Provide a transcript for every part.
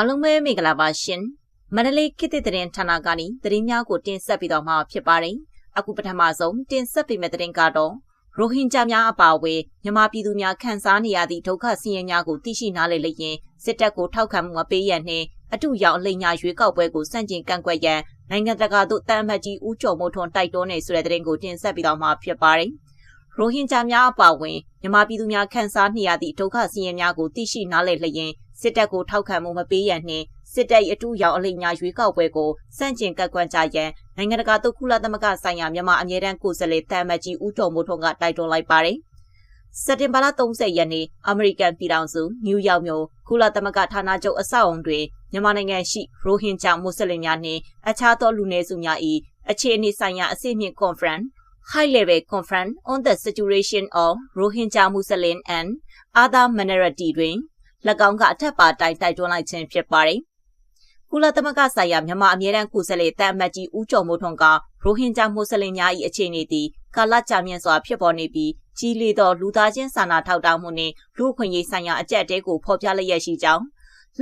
အားလုံးပဲမင်္ဂလာပါရှင်မန္တလေးခေတ်သစ်သတင်းဌာနကနေသတင်းများကိုတင်ဆက်ပြီးတော့မှာဖြစ်ပါတယ်အခုပထမဆုံးတင်ဆက်ပေးမယ့်သတင်းကတော့ရိုဟင်ဂျာများအပါအဝင်မြန်မာပြည်သူများခံစားနေရသည့်ဒုက္ခဆင်းရဲများကိုသိရှိနားလည်လျင်စစ်တပ်ကိုထောက်ခံမှုမပေးရန်နှင့်အတူရောက်အလိညာရွေးကောက်ပွဲကိုစန့်ကျင်ကန့်ကွက်ရန်နိုင်ငံတကာသို့တမ်းမှတ်ကြီးဦးကျော်မိုးထွန်းတိုက်တွန်းနေဆိုတဲ့သတင်းကိုတင်ဆက်ပြီးတော့မှာဖြစ်ပါတယ်ရိုဟင်ဂျာများအပါအဝင်မြန်မာပြည်သူများခံစားနေရသည့်ဒုက္ခဆင်းရဲများကိုသိရှိနားလည်လျင် စစ်တပ်ကိုထောက်ခံမှုမပေးရန်နှင့်စစ်တပ်၏အတူရောက်အလိညာရွေးကောက်ပွဲကိုစန့်ကျင်ကန့်ကွက်ကြရန်နိုင်ငံတကာသုခုလသမဂ္ဂဆိုင်ရာမြန်မာအမြဲတမ်းကိုယ်စားလှယ်တမ်မတ်ကြီးဦးတော်မိုးထွန်းကတိုက်တွန်းလိုက်ပါတယ်။စက်တင်ဘာလ30ရက်နေ့အမေရိကန်ပြည်ထောင်စုနယူးယောက်မြို့ကုလသမဂ္ဂဌာနချုပ်အဆောက်အုံတွင်မြန်မာနိုင်ငံရှိရိုဟင်ဂျာမွတ်စလင်များနှင့်အခြားသောလူနည်းစုများ၏အခြေအနေဆိုင်ရာအဆင့်မြင့် conference high level conference on the situation of Rohingya Muslim and other minority တွင်၎ င်းကအထက်ပါတိုင်းတိုက်တွန်းလိုက်ခြင်းဖြစ်ပါတယ်။ကုလသမဂ္ဂဆိုင်ရာမြန်မာအမြဲတမ်းကိုယ်စားလှယ်တန်အမတ်ကြီးဦးကျော်မိုးထွန်းကရိုဟင်ဂျာမွတ်စလင်များ၏အခြေအနေသည်ကာလကြာမြင့်စွာဖြစ်ပေါ်နေပြီးကြီးလေသောလူသားချင်းစာနာထောက်ထားမှုနှင့်လူ့အခွင့်အရေးဆိုင်ရာအကြက်တဲကိုဖော်ပြလျက်ရှိကြောင်း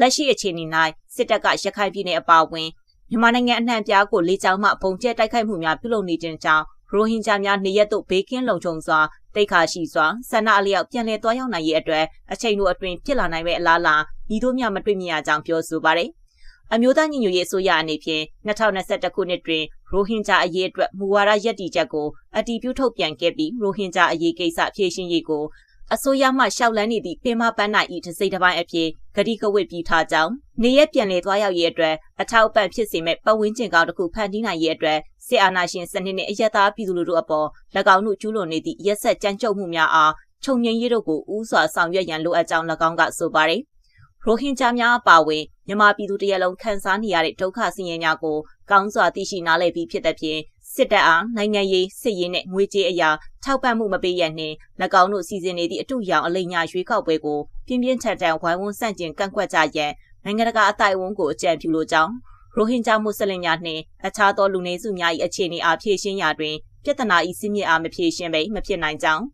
လက်ရှိအခြေအနေ၌စစ်တပ်ကရခိုင်ပြည်နယ်အပါအဝင်မြန်မာနိုင်ငံအနှံ့ပြားကိုလေးချောင်းမှပုံကျဲတိုက်ခိုက်မှုများပြုလုပ်နေခြင်းကြောင့် ရိုဟင်ဂျာများနေရက်သို့ဘေးကင်းလုံခြုံစွာတိတ်ခါရှိစွာဆန္ဒအလျောက်ပြန်လည်သွားရောက်နိုင်ရေးအတွက်အချိန်တို့အတွင်းဖြစ်လာနိုင်မယ့်အလားအလာဤတို့များမတွေ့မြင်ရကြောင်းပြောဆိုပါတယ်။အမျိုးသားညီညွတ်ရေးအစိုးရအနေဖြင့်2021ခုနှစ်တွင်ရိုဟင်ဂျာအရေးအတွက်မူဝါဒရည်တည်ချက်ကိုအတည်ပြုထုတ်ပြန်ခဲ့ပြီးရိုဟင်ဂျာအရေးကိစ္စဖြေရှင်းရေးကို အစိုးရမှရှောက်လန်းနေသည့်ပင်မပန်းနိုင်ဤတစိမ့်တစ်ပိုင်းအဖြစ်ဂတိကဝတ်ပြီးထားကြောင်းနေရပြန်လည်သွားရောက်ရေးအတွက်အထောက်အပံ့ဖြစ်စေမဲ့ပတ်ဝန်းကျင်ကောင်းတစ်ခုဖန်တီးနိုင်ရေးအတွက်စစ်အာဏာရှင်စနစ်နှင့်အယက်သားပြည်သူလူထုအပေါ်၎င်းတို့ကျူးလွန်နေသည့်ရက်ဆက်ကြမ်းကြုတ်မှုများအားခြုံငိမ့်ရေးတို့ကိုဥစွာဆောင်ရွက်ရန်လိုအပ်ကြောင်း၎င်းကဆိုပါတယ်။ရိုဟင်ဂျာများအပါအဝင်မြန်မာပြည်သူတရက်လုံးခံစားနေရတဲ့ဒုက္ခဆင်းရဲများကိုကောင်းစွာသိရှိနားလည်ပြီးဖြစ်တဲ့ဖြင့် စစ်တပ်အားနိုင်ငံရေးစစ်ရေးနဲ့ငွေကြေးအရာထောက်ပံ့မှုမပေးရနှင့်၎င်းတို့စီစဉ်နေသည့်အတူရောင်အလိညာရွေးကောက်ပွဲကိုပြင်းပြင်းထန်ထန်ဝိုင်းဝန်းဆန့်ကျင်ကန့်ကွက်ကြရန်နိုင်ငံတကာအတိုင်းအဝန်ကိုအကြံပြုလိုကြောင်းရိုဟင်ဂျာမွတ်စလင်များနှင့်အခြားသောလူနည်းစုများ၏အခြေအနေအားဖြည့်ရှင်းရာတွင်ပြဿနာ၏စစ်မြစ်အားမဖြည့်ရှင်းပဲမဖြစ်နိုင်ကြောင်း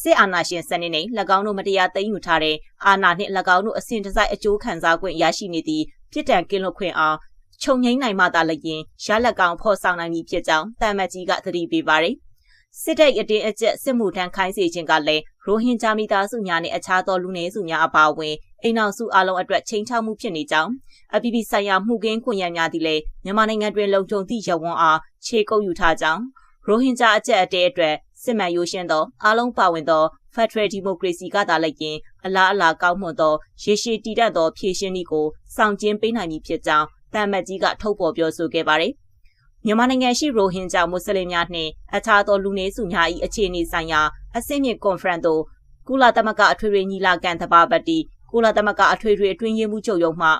စစ်အာဏာရှင်စနစ်နှင့်၎င်းတို့မတရားသိမ်းယူထားတဲ့အာဏာနှင့်၎င်းတို့အစဉ်တစိုက်အကျိုးခံစား권ရရှိနေသည့်ပြစ်ဒဏ်ကင်းလွတ်ခွင့်အား ခြုံငိမ့်နိုင်မှသာလျင်ရလက်ကောင်ဖော်ဆောင်နိုင်မည်ဖြစ်ကြောင်းတမ်မတ်ကြီးကသတိပေးပါတယ်။စစ်တပ်အတင်းအကျပ်စစ်မှုထမ်းခိုင်းစေခြင်းကလည်းရိုဟင်ဂျာမိသားစုများနဲ့အခြားသောလူနည်းစုများအပါအဝင်အိမ်အောင်စုအလုံးအတွက်ချိန်ချောက်မှုဖြစ်နေကြောင်းအပြည်ပြည်ဆိုင်ရာမှုကင်းခွင့်ရများသည်လည်းမြန်မာနိုင်ငံတွင်လုံခြုံသည့်ရဝန်းအားခြေကုပ်ယူထားကြောင်းရိုဟင်ဂျာအကျပ်အတဲအတွက်စစ်မှန်ရိုးရှင်းသောအလုံးပါဝင်သော Federal Democracy ကသာလည်းရင်အလားအလာကောင်းမွန်သောရေရှည်တည်တတ်သောဖြည့်ရှင်းနည်းကိုဆောင်ကျဉ်ပေးနိုင်မည်ဖြစ်ကြောင်း တမ်မတ်ကြီးကထုတ်ဖော်ပြောဆိုခဲ့ပါတယ်။မြန်မာနိုင်ငံရှိရိုဟင်ဂျာမွတ်စလင်များနှင့်အခြားသောလူနည်းစုများ၏အခြေအနေဆိုင်ရာအဆင့်မြင့်ကွန်ဖရင့်သို့ကုလသမဂ္ဂအထွေထွေညီလာခံသဘာပတိကုလသမဂ္ဂအထွေထွေအတွင်းရေးမှူးချုပ်ရုံးမှ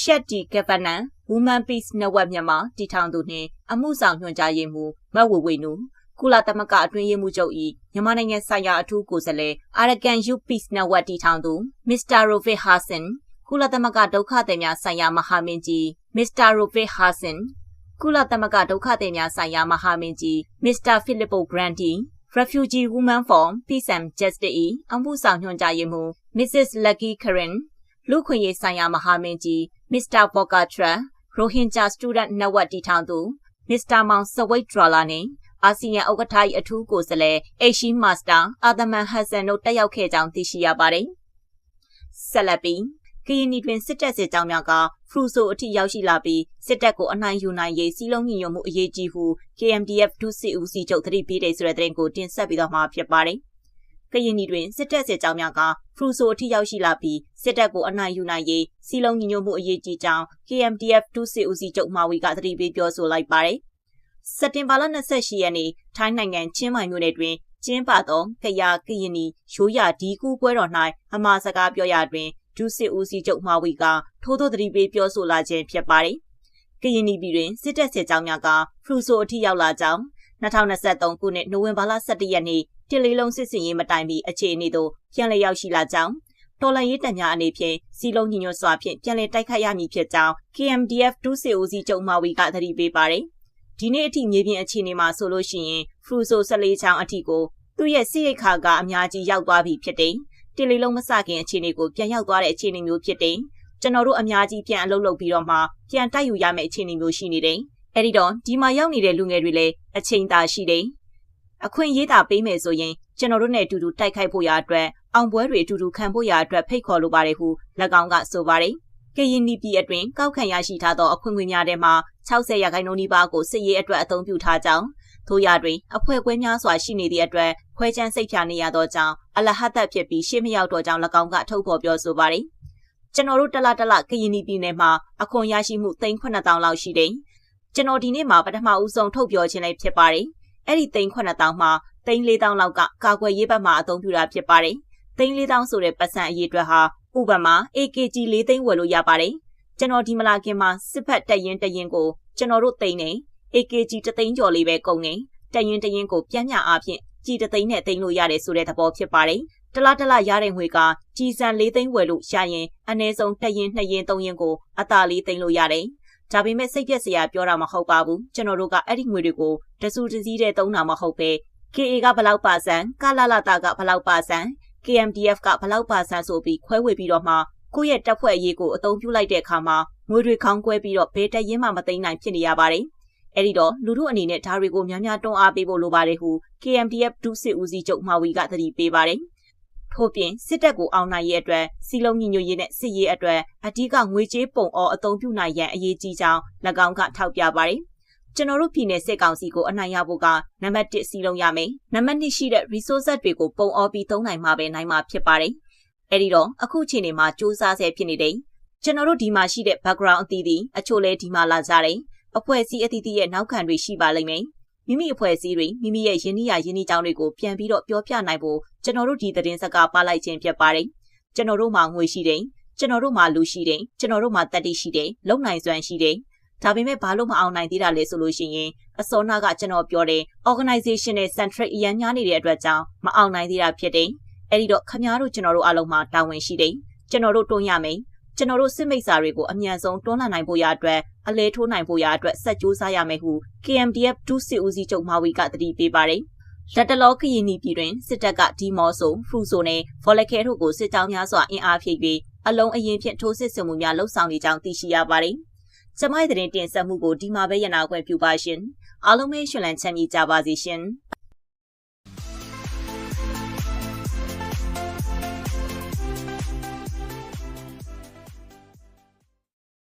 Shetty Governance Women Peace Network မြန်မာတည်ထောင်သူနှင့်အမှုဆောင်ညွှန်ကြားရေးမှူးမတ်ဝဝေနုကုလသမဂ္ဂအတွင်းရေးမှူးချုပ်၏မြန်မာနိုင်ငံဆိုင်ရာအထူးကိုယ်စားလှယ် Arakan Youth Peace Network တည်ထောင်သူ Mr. Rovit Hassan ကုလသမဂ္ဂဒုက္ခသည်များဆိုင်ရာမဟာမင်းကြီး Mr. Rovit Hassan ကုလသမဂ္ဂဒုက္ခသည်များဆိုင်ရာမဟာမင်းကြီး Mr. Filippo Grandi Refugee Women for Peace and Justice ၏အမှုဆောင်ညွှန်ကြားရေးမှူး Mrs. Lucky Karen လူခွင့်ရေးဆိုင်ရာမဟာမင်းကြီး Mr. Bokatra Rohingya Student Network တည်ထောင်သူ Mr. Mount Sawit Drala နှင့်အာဆီယံဥက္ကဋ္ဌ၏အထူးကိုယ်စားလှယ်အေရှိမာစတာအာသမန်ဟတ်ဆန်တို့တက်ရောက်ခဲ့ကြောင်းသိရှိရပါတယ်။ဆက်လက်ပြီး ကရင်နီတွင်စစ်တပ်စစ်ကြောင်းများကဖရူဆိုအထိရောက်ရှိလာပြီးစစ်တပ်ကိုအနိုင်ယူနိုင်ရေးစီးလုံးညီညွတ်မှုအရေးကြီးဟု KMDF ဒုစစ်ဦးစီးချုပ်သတိပေးတဲ့ဆိုတဲ့သတင်းကိုတင်ဆက်ပြီးတော့မှာဖြစ်ပါတယ်။ကရင်နီတွင်စစ်တပ်စစ်ကြောင်းများကဖရူဆိုအထိရောက်ရှိလာပြီးစစ်တပ်ကိုအနိုင်ယူနိုင်ရေးစီးလုံးညီညွတ်မှုအရေးကြီးကြောင်း KMDF ဒုစစ်ဦးစီးချုပ်မာဝီကသတိပေးပြောဆိုလိုက်ပါတယ်။စက်တင်ဘာလ28ရက်နေ့ထိုင်းနိုင်ငံချင်းမိုင်မြို့နယ်တွင်ကျင်းပသောကရာကရင်နီရိုးရာဒီကူပွဲတော်၌အမှားစကားပြောရာတွင် ဒုစစ်ဦးစီးချုပ်မှာဝီကထိုးထိုးသတိပေးပြောဆိုလာခြင်းဖြစ်ပါတယ်။ကရင်နီပြည်တွင်စစ်တပ်စစ်ကြောင်းများကဖရူဆိုအထိရောက်လာကြောင်း2023ခုနှစ်နိုဝင်ဘာလ17ရက်နေ့တစ်လေးလုံးစစ်စင်ရေးမတိုင်မီအခြေအနေသို့ပြန်လည်ရောက်ရှိလာကြောင်းတော်လန်ရေးတံများအနေဖြင့်စီလုံးညီညွတ်စွာဖြင့်ပြန်လည်တိုက်ခိုက်ရမည်ဖြစ်ကြောင်း KMDF ဒုစစ်ဦးစီးချုပ်မာဝီကသတိပေးပါတယ်။ဒီနေ့အထိမြေပြင်အခြေအနေမှာဆိုလို့ရှိရင်ဖရူဆို14ချောင်းအထိကိုသူ့ရဲ့စစ်ရိတ်ခါကအများကြီးရောက်သွားပြီဖြစ်တယ်။ တစ်လေးလုံးမစခင်အခြေအနေကိုပြန်ရောက်သွားတဲ့အခြေအနေမျိုးဖြစ်တယ်ကျွန်တော်တို့အများကြီးပြန်အလုပ်လုပ်ပြီးတော့မှပြန်တိုက်ယူရမယ့်အခြေအနေမျိုးရှိနေတယ်။အဲဒီတော့ဒီမှာရောက်နေတဲ့လူငယ်တွေလည်းအချိန်သာရှိတယ်။အခွင့်အရေးသာပေးမယ်ဆိုရင်ကျွန်တော်တို့နဲ့အတူတူတိုက်ခိုက်ဖို့ရာအတွက်အောင်ပွဲတွေအတူတူခံဖို့ရာအတွက်ဖိတ်ခေါ်လိုပါတယ်ဟု၎င်းကဆိုပါတယ်။ကရင်နီပြည်အတွင်းကောက်ခံရရှိထားသောအခွင့်အရေးများထဲမှာ60ရာခိုင်နှုန်းနီးပါးကိုစစ်ရေးအတွက်အသုံးပြုထားကြောင်း ထို့ရတွင်အဖွဲ့ခွဲများစွာရှိနေသည့်အတွက်ခွဲချမ်းစိတ်ဖြာနေရသောကြောင့်အလဟတ်သက်ဖြစ်ပြီးရှေ့မရောက်တော့ကြောင်း၎င်းကထုတ်ဖော်ပြောဆိုပါတယ်။ကျွန်တော်တို့တလတလကရင်နီပြည်နယ်မှာအခွန်ရရှိမှု3000လောက်ရှိတယ်။ကျွန်တော်ဒီနေ့မှာပထမဦးဆုံးထုတ်ပြောခြင်းလေးဖြစ်ပါတယ်။အဲ့ဒီ3000မှာ3000လောက်ကကာကွယ်ရေးဘက်မှာအသုံးပြုတာဖြစ်ပါတယ်။3000ဆိုတဲ့ပတ်စံအရေးအတွက်ဟာဥပမာ AKG 4သိန်းဝယ်လို့ရပါတယ်။ကျွန်တော်ဒီမလာခင်မှာစစ်ဖက်တက်ရင်တရင်ကိုကျွန်တော်တို့သိန်းနေ AKG တသိန်းကျော်လေးပဲကုန်နေတရင်တရင်ကိုပြန့်မြအားဖြင့်ကြည်တသိန်းနဲ့သိန်းလို့ရတယ်ဆိုတဲ့သဘောဖြစ်ပါတယ်။တလားတလားရတဲ့ငွေကကြည်စံ၄သိန်းဝယ်လို့ရရင်အနည်းဆုံးတရင်နှစ်ရင်သုံးရင်ကိုအသာလေးသိန်းလို့ရတယ်။ဒါပေမဲ့စိတ်ပြက်စရာပြောတာမဟုတ်ပါဘူးကျွန်တော်တို့ကအဲ့ဒီငွေတွေကိုတဆူတစည်းတဲ့သုံးတာမဟုတ်ပဲ KA ကဘလောက်ပါစံကလာလာတာကဘလောက်ပါစံ KMDF ကဘလောက်ပါစံဆိုပြီးခွဲဝေပြီးတော့မှကိုယ့်ရဲ့တပ်ဖွဲ့အရေးကိုအသုံးပြုလိုက်တဲ့အခါမှာငွေတွေခေါင်းကွဲပြီးတော့ဘယ်တရင်မှမသိမ်းနိုင်ဖြစ်နေရပါတယ်။ အဲဒီတော့လူတို့အနေနဲ့ဓာတွေကိုများများတွန်းအားပေးဖို့လိုပါတယ်ဟု KMDF ဒုစစ်ဦးစီးချုပ်မာဝီကသတိပေးပါတယ်။ထို့ပြင်စစ်တပ်ကိုအောင်နိုင်ရဲ့အတွက်စီလုံးညီညွတ်ရေးနဲ့စစ်ရေးအတွက်အဓိကငွေကြေးပုံအောအသုံးပြုနိုင်ရန်အရေးကြီးကြောင်း၎င်းကထောက်ပြပါတယ်။ကျွန်တော်တို့ပြည်နယ်စစ်ကောင်စီကိုအနိုင်ရဖို့ကနံပါတ်1စီလုံးရမယ်။နံပါတ်2ရှိတဲ့ resources တွေကိုပုံအောပြီးသုံးနိုင်မှာပဲနိုင်မှာဖြစ်ပါတယ်။အဲဒီတော့အခုချိန်နေမှာစူးစမ်းဆဲဖြစ်နေတယ်။ကျွန်တော်တို့ဒီမှာရှိတဲ့ background အသီးသီးအချို့လဲဒီမှာလာကြတယ်။ အဖွဲ့အစည်းအသီးသီးရဲ့နောက်ခံတွေရှိပါလိမ့်မယ်။မိမိအဖွဲ့အစည်းတွေမိမိရဲ့ယင်းနှီးရာယင်းနှီးကြောင်းတွေကိုပြန်ပြီးတော့ပြောပြနိုင်ဖို့ကျွန်တော်တို့ဒီသတင်းစကားပါလိုက်ခြင်းဖြစ်ပါတယ်။ကျွန်တော်တို့မှာငွေရှိတယ်။ကျွန်တော်တို့မှာလူရှိတယ်။ကျွန်တော်တို့မှာတက်တိရှိတယ်။လုံနိုင်စွမ်းရှိတယ်။ဒါပေမဲ့ဘာလို့မအောင်နိုင်သေးတာလဲဆိုလို့ရှိရင်အစောနာကကျွန်တော်ပြောတဲ့ organization နဲ့ centric အရန်များနေတဲ့အတွက်ကြောင့်မအောင်နိုင်သေးတာဖြစ်တယ်။အဲဒီတော့ခမားတို့ကျွန်တော်တို့အားလုံးမှာတာဝန်ရှိတယ်။ကျွန်တော်တို့တွန်းရမယ်။ကျွန်တော်တို့စစ်မိတ်စာတွေကိုအမြန်ဆုံးတွန်းလှန်နိုင်ဖို့ရအတွက် အလဲထိုးနိုင်ဖို့ရအတွက်ဆက်ကြိုးစားရမယ်ဟု KMDF ဒုစစ်ဦးစီးချုပ်မာဝီကတတိပေးပါတယ်။လက်တလောကရင်နီပြည်တွင်စစ်တပ်ကဒီမော့ဆိုဖရူဆိုနဲ့ဗော်လခဲတို့ကိုစစ်ကြောင်းများစွာအင်အားဖြည့်ပြီးအလုံးအရင်ဖြင့်ထိုးစစ်ဆင်မှုများလှုပ်ဆောင်နေကြောင်းသိရှိရပါတယ်။ကျမရဲ့တင်ဆက်မှုကိုဒီမှာပဲရနာခွင့်ပြုပါရှင်။အားလုံးပဲရှင်လန်းချမ်းမြေ့ကြပါစေရှင်။